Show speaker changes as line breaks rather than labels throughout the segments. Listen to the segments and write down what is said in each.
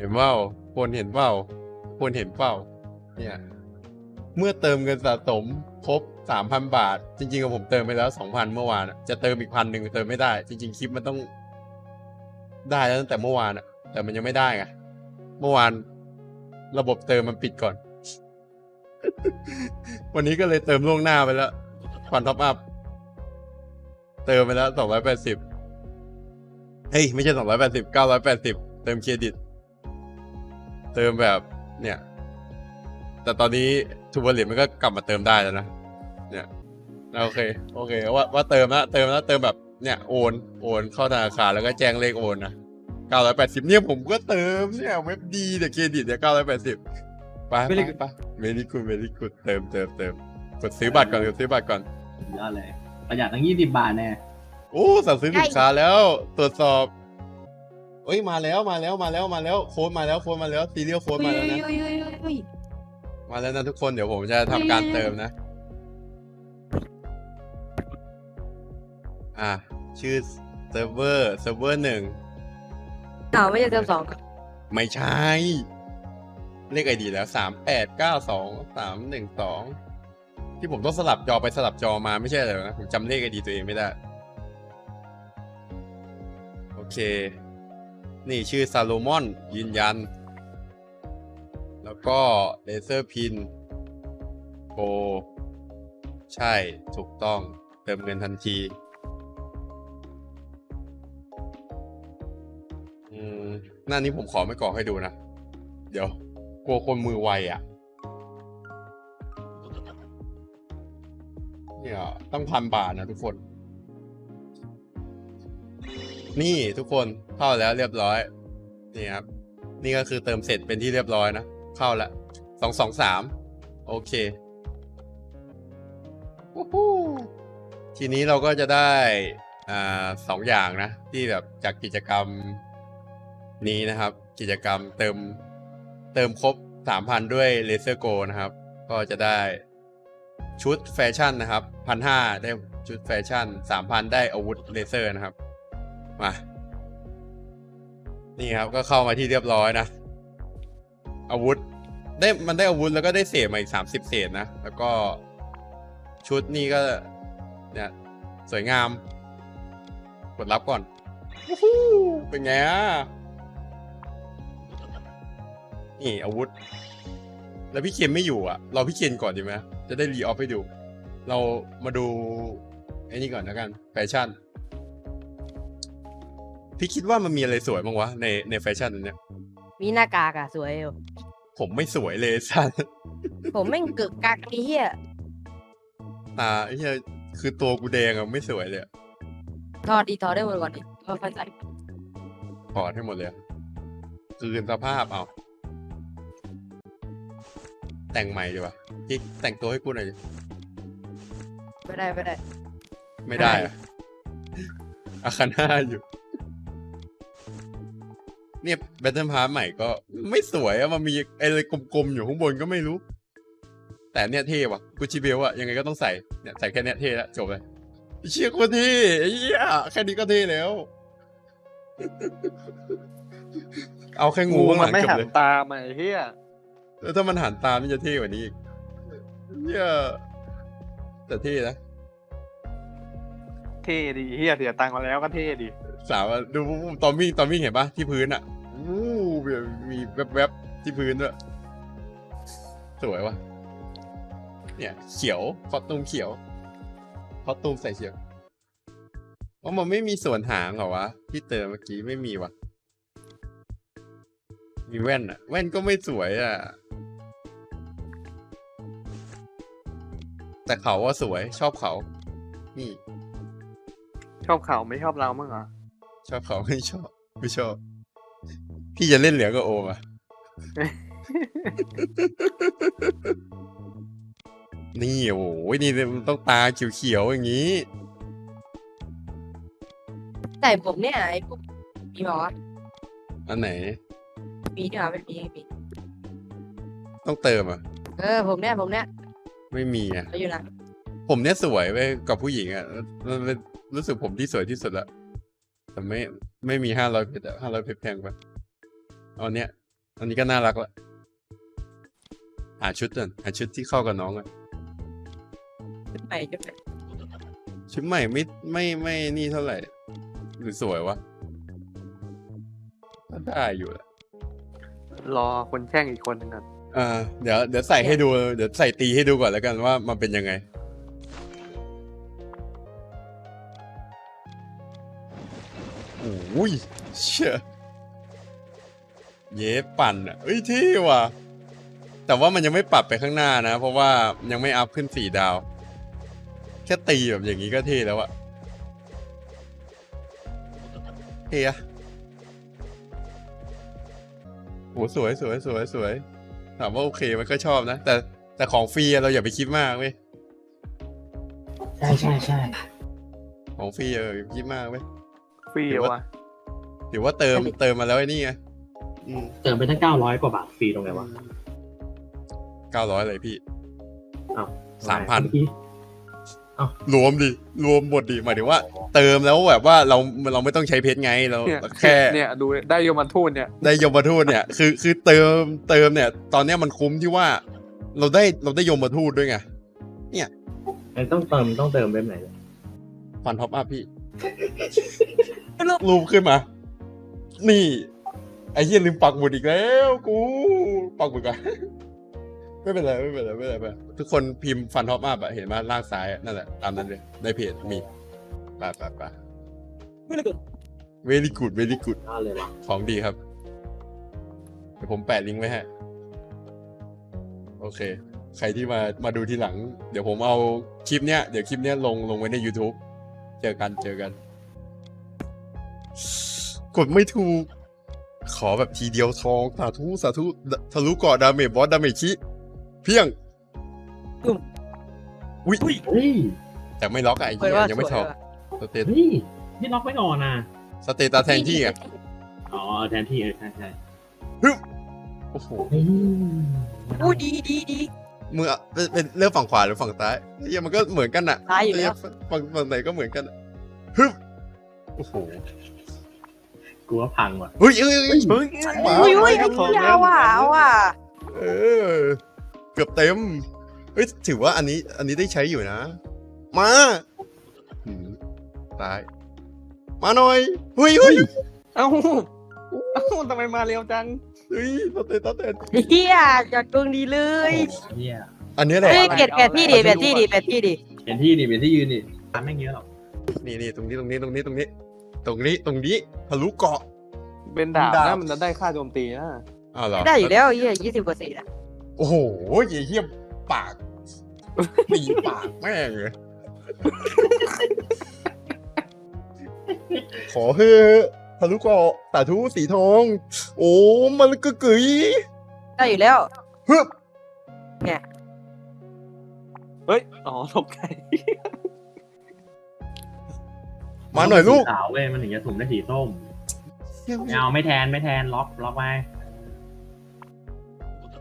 เห็นเปล่าคนเห็นเปล่าคนเห็นเปล่าเนี่ย เมื่อเติมเงินสะสมครบสามพันบาท จริงๆกับผมเติมไปแล้วสองพันเมื่อวานจะเติมอีกพันหนึ่งเติมไม่ได้ จริง ๆคลิปมันต้อง ได้แล้วตั้งแต่เมื่อวานอะแต่มันยังไม่ได้ไงเมื่อวานระบบเติมมันปิดก่อน วันนี้ก็เลยเติมล่วงหน้าไปแล้วควันท็อปอัพเติมไปแล้วสองร้อยแปดสิบเฮ้ย ไม่ใช่สองร้อยแปดสิบเก้าร้อยแปดสิบเติมเครดิต เติมแบบเนี่ย แต่ตอนนี้ทูบอลเลตมันก็กลับมาเติมได้แล้วนะ เนี่ยโอเค โอเค ว่าว่าเติมแล้วเติมแล้วเติมแบบเนี่ยโอนโอนเข้าธนาคารแล้วก็แจ้งเลขโอนนะเก้าร้อยแปดสิบเนี่ยผมก็เติมเนี่ยเว็บดีแต่เครดิตเนี่ยเก้าร้อยแปดสิบไปไป
Very good
ไปเมลิกูเมลิกูเติมเติมเติมกดซื้อบัตรก่อนกดซื้อบัตรก่อน
สุดยอดเลยประหยัดตั้งยี่สิบบาทแน่
โอ้สั่งซื้อสินค้าแล้ว ตรวจสอบเอ้ยมาแล้วมาแล้วมาแล้วมาแล้วโค้ดมาแล้วโค้ดมาแล้วซีเรียลโค้ดมาแล้วนะมาแล้วนะทุกคนเดี๋ยวผมจะทำการเติมนะ อะชื่อเซิร์ฟเวอร์เซิร์ฟเวอร์หนึ่ง
อ้าวไม่ใช่เติมสอง
ไม่ใช่ เลขไอดีแล้วสามแปดเก้าสองสามหนึ่งสองที่ผมต้องสลับจอไปสลับจอมาไม่ใช่เหรอนะผมจำเลขไอดีตัวเองไม่ได้ โอเค นี่ชื่อซาโลมอนยืนยัน แล้วก็เลเซอร์พินโปใช่ ถูกต้อง เติมเงินทันทีอืมหน้านี้ผมขอไม่กรอกให้ดูนะ เดี๋ยว กลัวคนมือไวอะ เนี่ยต้องพันบาทนะทุกคน นี่ทุกคนเข้าแล้วเรียบร้อย นี่ครับ นี่ก็คือเติมเสร็จเป็นที่เรียบร้อยนะ เข้าละสองสองสามโอเคทีนี้เราก็จะได้อ่าสองอย่างนะ ที่แบบจากกิจกรรมนี้นะครับ กิจกรรมเติมเติมครบสามพันด้วยเลเซอร์โกนะครับ ก็จะได้ชุดแฟชั่นนะครับพันห้าได้ชุดแฟชั่นสามพันได้อาวุธเลเซอร์นะครับ มา นี่ครับก็เข้ามาที่เรียบร้อยนะ อาวุธ ได้มันได้อาวุธแล้วก็ได้เศษมาอีกสามสิบเศษนะ แล้วก็ชุดนี่ก็ เนี่ย สวยงาม กดรับก่อน เป็นไงอะนี่อาวุธ แล้วพี่เคนไม่อยู่อะ เราพี่เคนก่อนดีไหมจะได้รีออฟให้ดู เรามาดูไอ้นี่ก่อนแล้วกัน แฟชั่น พี่คิดว่ามันมีอะไรสวยบ้างวะในในแฟชั่นอันเนี้ย
มีหน้ากากอะสวยอยู่
ผมไม่สวยเลยสัน
ผมแม่งเกือกกักไอ้เหี้ย
ตาไอ้เหี้ยคือตัวกูแดงอะไม่สวยเลยอะ
ถอดดีถอดได้หมดก่อนดิก็ค่อยใส่
ถอดให้หมดเลยอะคืนสภาพเอาแต่งใหม่ดีกว่าจิ๊กแต่งตัวให้กูหน่อยดิ
ไม่ได้ไม่ได้
ไม่ได้อะอาคาน่าอยู่ เนี่ยแบทเทิลพาร์ใหม่ก็ไม่สวยอะมันมีไอะไรกลมๆอยู่ข้างบนก็ไม่รู้ แต่เนี่ยเท่ว่ะกูชิเบลอะยังไงก็ต้องใส่เนี่ยใส่แค่เนี้ยเท่แล้วจบเลยไอ้เชี่ยโคตรเท่ไอ้เหี้ยแค่นี้ก็เท่แล้ว เอาแค่งู
งู
ข้างห
มั
ลั
น
ง
ไม่
จบ
หัน
เลย
ตามไอ้เหี้ย
แล้วถ้ามันหันตามมันจะเท่กว่านี้อีกเนี่ยแต่เท่นะ
เท่ดีเหี้ยเสียตังค์มาแล้วก็เท่ดี
สาวอะดูตอมมิ่งตอมมิ่งเห็นปะที่พื้นอะวู้แบบมีแวบๆที่พื้นด้วยสวยว่ะ เนี่ยเขียวคอตูมเขียวคอตูมใส่เขียวว่ามันไม่มีส่วนหางเหรอวะที่เติมเมื่อกี้ไม่มีว่ะมีแว่นอะแว่นก็ไม่สวยอะแต่เขาว่าสวยชอบเขา นี่
ชอบเขาไม่ชอบเรามั้งเหรอ
ชอบเขาไม่ชอบไม่ชอบ พี่จะเล่นเหลือกับโอมอะ นี่โอ้โหนี่มันต้องตาเขียวๆอย่างนี้
แต่ผมเนี่ยไอ้พวกมีบอกว่า
อันไหน
มีด้วยเหรอไม่มีไม่มี
ต้องเติมอะ
เออผมเนี่ยผมเนี่ย
ไม่มีอะ
เอาอยู่นะ
ผมเนี่ยสวยไปกับผู้หญิงอะมันเป็นรู้สึกผมที่สวยที่สุดละ แต่ไม่ไม่มีห้าร้อยเพชรห้าร้อยเพชรแพงไปเอาเนี้ยอันนี้ก็น่ารักละหาชุดก่อนหาชุดที่เข้ากับน้องอะ
ชุดใหม่ชุดใหม่
ชุดใหม่ไม่ไม่ไม่นี่เท่าไหร่หรือสวยวะก็ได้อยู่แหละ
รอคนแช่งอีกคนหนึงก่อน
อ่าเดี๋ยวเดี๋ยวใส่ให้ดู เดี๋ยวใส่ตีให้ดูก่อนแล้วกันว่ามันเป็นยังไง ยเชี่ยเย้ปั่นอะเอ้ยเที่ว่ะ แต่ว่ามันยังไม่ปรับไปข้างหน้านะ เพราะว่ายังไม่อัพขึ้นสี่ดาว แค่ตีแบบอย่างนี้ก็เท่แล้วอะเท่อะโหสวยสวยสวยสวย ถามว่าโอเคมันก็ชอบนะ แต่แต่ของฟรีอะเราอย่าไปคิดมากเว้ย
ใช่ใช่ใช่
ของฟรีเอออย่าไปคิดมากเว้ย
ฟรี
หรือว่า
วะ
หรือว่าเติมเติมมาแล้วไอ้นี่ไงอืม
เติมไปตั้งเก้าร้อยกว่าบาทฟรีตรงไหนวะ
เก้าร้อยอะไรพี่
อ้าว
สามพัน
เอกี้
รวมดิรวมหมดดิหมายถึงว่า เติมแล้วแบบว่าเราเราไม่ต้องใช้เพชรไงเรา
เนี่ย
แค่
เนี่ยดูได้โยมทูตเนี่ย
ได้ยมทูตเนี่ยคือคือเติมเติมเนี่ย ตอนเนี้ยมันคุ้มที่ว่า เราได้เราได้ยมทูตด้วยไง
ไอ้ต้องเติมต้องเติมเว็บไหนเนี่ย
ฟันท็อปอัพพี่
รูป
รูปขึ้นมา นี่ ไอ้เหี้ยลืมปักหมุดอีกแล้ว กู ปักหมุดก่อนไม่เป็นไรไม่เป็นไรไม่เป็นไรไม่เป็นไรทุกคนพิมพ์ฟันท็อปอัพอะเห็นไหมล่างซ้ายอะนั่นแหละตามนั้นเลยในเพจมีไปไปไป
ไม่ได้กด
very good very good
น่าเลยว่ะ
ของดีครับเดี๋ยวผมแปะลิงก์ไว้ให้โอเค ใครที่มามาดูทีหลัง เดี๋ยวผมเอาคลิปเนี้ย เดี๋ยวคลิปเนี้ยลงลงไว้ใน YouTube เจอกันเจอกัน กดไม่ถูก ขอแบบทีเดียวทองสาธุสาธุทะลุเกาะดาเมจบอสดาเมจชิเพียงอุ้ย
เฮ้ย
แต่ไม่ล็อกอะไอ้
เปิ
เหี้
ด
ย
ว่า
ยังไม่
ส
ช
ว
อยบ
ว่ะ
สเตต
เฮ้ยนี่ล็อกไว้ก่อนนะ
สเตตัสแทนที่อะ
อ๋อแทนที่เออใช่ใช่
โอ้โห
เฮ้ย
อู้ดีดีดี
มืออะเป็นเป็นเลือกฝั่งขวาหรือฝั่งซ้ายไอ้เหี้ยมันก็เหมือนกันอะ
ซ้ายอยู่แล้ว
ฝั่งฝั่งไหนก็เหมือนกันอะฮึบโอ้โห
กลัวพังว่ะ
เฮ้ยเฮ้ยเฮ้ย
เฮ้ย
มา
อุ้ยอุ้ยไอ้ที่เอาว่ะเอาว่ะ
เออ เกือบเต็มเฮ้ยถือว่าอันนี้ อันนี้ได้ใช้อยู่นะ มาหืมตาย มาหน่อยเฮ้ยเฮ้ย
เอ้าเอ้าทำไมมาเร็วจัง
เฮ้ยสเตตัสแทน
เฮียอยากดวงดีเลย
เฮีย
อันนี้แหละ
เฮ้ยเปลี่ยนเปลี่ยนที่ดิเปลี่ยนที่ดิเปลี่ยนที่ดิ
เปลี่ยนที่นี่เปลี่ยนที่ยืนนี่ตามแม่งเยอะหรอก
นี่นี่ตรงนี้ตรงนี้ตรงนี้ตรงนี้ ตรงนี้ตรงนี้ทะลุเกาะ
เป็นดาบ
ดาบ
นะมันจะได้ค่าโจมตีนะ
อ้าวเหรอ
ได้อยู่แล้วเฮียยี่สิบกว่าสี่อะ
โอ้โหเยี่ยมปากตีปากแม่งเลยขอเฮ้ทะลุเกาะสาธุสีทอง โอ้มันก็กึ๋ย
ได้อยู่แล้ว
ฮึบ
เฮ้ย อ๋อตกใจ
มาหน่อยลูก
สีขาวเว้ยมันถึงจะถุงได้สีส้มไม่เอาไม่แทนไม่แทนล็อกล็อกไว้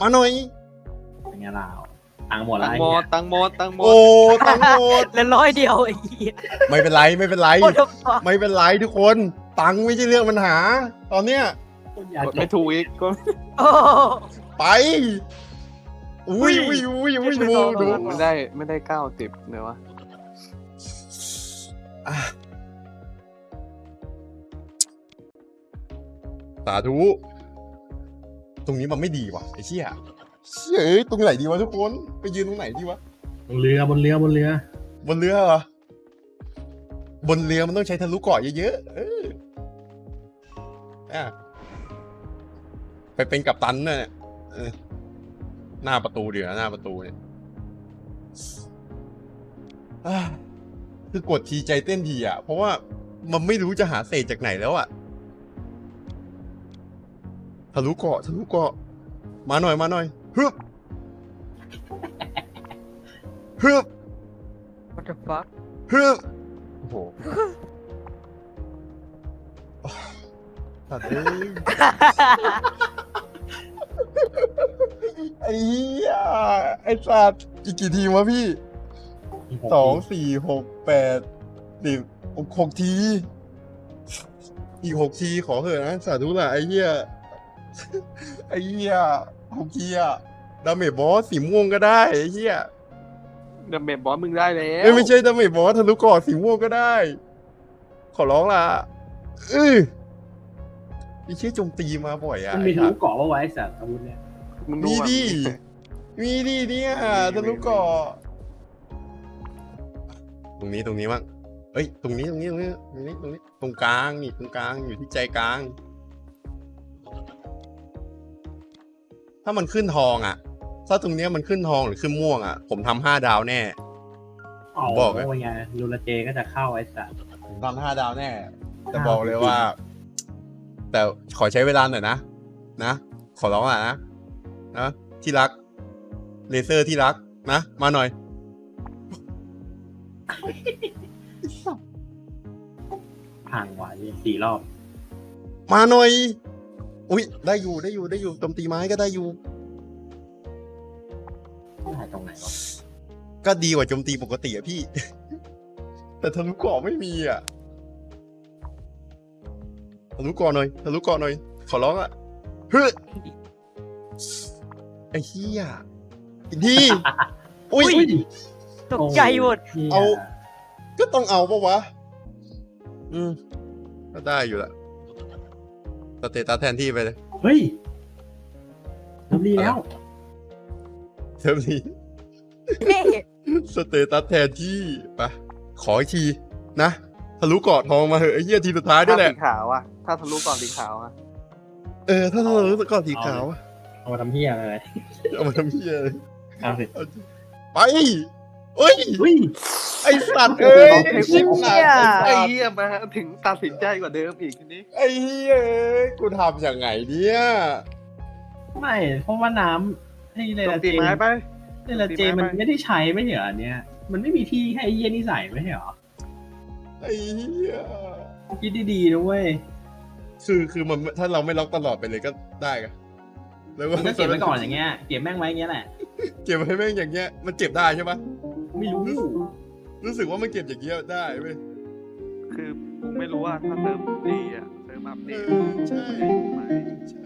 มาหน่อย
เป็นไงล่ะตังค์หมดแล้
ตั
ว
ง
ไอ้
โม
เหี้
ด
ย
ตังโมดตังโม
โอ้
ด
ตังค์หมด
แล้วร้อยเดียวไอ้เหี้ย
ไม่เป็นไรไม่เป็นไร
โคตรพอ
ไม่เป็นไรทุกคน ตังค์ไม่ใช่เรื่องปัญหา ตอนเนี้ย
อย่าก
ด
จ
ไม่
บ
ถูกอีกก็
โอ้
ไปอุ้ยอุ้ยอุ้ยอุ้ยดูดู
ไม่ได้ไม่ได้เก้าสิบเลยวะ
สาธุ ตรงนี้มันไม่ดีว่ะไอ้เชี่ยเชี่ยเอ้ยตรงไหนดีวะทุกคน ไปยืนตรงไหนดีวะ
บนเรือบนเรือบนเรือบ
นเรือเหรอ บนเรือมันต้องใช้ทะลุเกาะเยอะๆเอออะไปเป็นกัปตันน่ะเออหน้าประตูเดี๋ยวหน้าประตูเนี่ยอะคือกดทีใจเต้นทีอะ เพราะว่ามันไม่รู้จะหาเศษจากไหนแล้วอะ ทะลุเกาะทะลุเกาะ มาหน่อยมาหน่อยฮึบฮึบ
what the fuck
ฮึบโอ้โหสัตว์เอ้ยไอ้เหี้ยไอ้สัตว์อีกกี่ทีมวะพี่สองสี่หกแปดสิบหกหกที อีกหกทีขอเถอะนะสาธุละไอ้เหี้ย ไอ้เหี้ยผมเหี้ยดาเมจบอสสีม่วงก็ได้ไอ้เหี้ย
เดมเมจบอสมึงได้แล้ว
เอ้ยไม่ใช่ดาเมจบอสทะลุกอดสีม่วงก็ได้ ขอร้องล่ะเออไอ้เชี่ยโจมตีมาบ่อยอะ
มันมีทะลุเกาะว่าไว้สัตว์อาวุธเนี่ย
มึงดู
มี
อะ
ดิมีดิเนี่ย
มี
ทะลุกอดตรงนี้ตรงนี้มั้งเอ้ย ตรงนี้ตรงนี้ตรงนี้ตรงนี้ตรงนี้ตรงกลางนี่ตรงกลางอยู่ที่ใจกลาง ถ้ามันขึ้นทองอะ ถ้าตรงเนี้ยมันขึ้นทองหรือขึ้นม่วงอะ ผมทำห้าดาวแน่
อ๋อ
บอกไง
ว่าไงลูลาเจก็จะเข้าไอ้สัตว์
ผมทำห้าดาวแน่ แต่บอกเลยว่า แต่ขอใช้เวลาหน่อยนะ นะ ขอร้องอะนะ นะ ที่รัก เลเซอร์ที่รัก นะ มาหน่อย
พังว่ะนี่สี่รอบ
มาหน่อย อุ้ยได้อยู่ได้อยู่ได้อยู่ตมตีไม้ก็ได้อยู่
ได้ตรงไหนวะ
ก็ดีกว่าโจมตีปกติอะพี่ แต่ทะลุเกราะไม่มีอะทะลุเกราะหน่อยทะลุเกราะหน่อย ขอร้องอะเฮ้ยไอ้เหี้ยอีกทีอุ้ย
ตกใจหมด
หี้ย
เอา ก็ต้องเอาปะวะ อืมก็ได้อยู่ละ สเตตัสแทนที่ไปเลย
เฮ้ยทำดีแล้ว
เทมนี้
นี่
สเตตัสแทนที่ไปขออีกทีนะทะลุเกราะทองมาเหอะไอ้เหี้ยทีสุดท้ายด้วยแหละ
สีขาวอะ ถ้าทะลุก่อนสีขาวอะ
เออ ถ้าทะลุเกราะสีขาวอะ
เอามาทำเฮียอะไร
เอามาทำเหี้ยเลย
เอาสิ
เอาสิไปเอ้ย
อุ้ย
ไอสัตว์เอ้ย
โอเค
ไอ้ชิบหาย
ไอ้
ไอ้
เหี้ยมาถึงตัดสินใจกว่าเดิมอีกทีนี้
ไอ้เหี้ยเอ้ยกูทำยังไงเนี่ย
ไม่เพราะว่าน้ำที่เล
โจ
ลามเจ
ตีไม้ไป
เลลาเจมันไม่ได้ใช้ไม่ใช่เหรออันเนี้ยมันไม่มีที่ให้ไอ้เยี่ยนี่ใส่ไม่ใช่เหรอ
ไอ้เหี้ย
คิดดีๆนะเว้ย
คือคือมันถ้าเราไม่ล็อกตลอดไปเลยก็ได้กันแล้ว
มันก็เก็บไว้ก่อนอย่างเงี้ยเก็บแม่งไว้อย่างเงี้ยแหละ
เก็บไว้แม่งอย่างเงี้ยมันเก็บได้ใช่ปะ
ไม่รู้
รู้สึกว่ามันเก็บอย่างเงี้ยได้เว้ย
คือกูไม่รู้ว่าถ้าเติมดีอะเติมอัปเดต
ใช่
จะอยู่ไหม
ใช่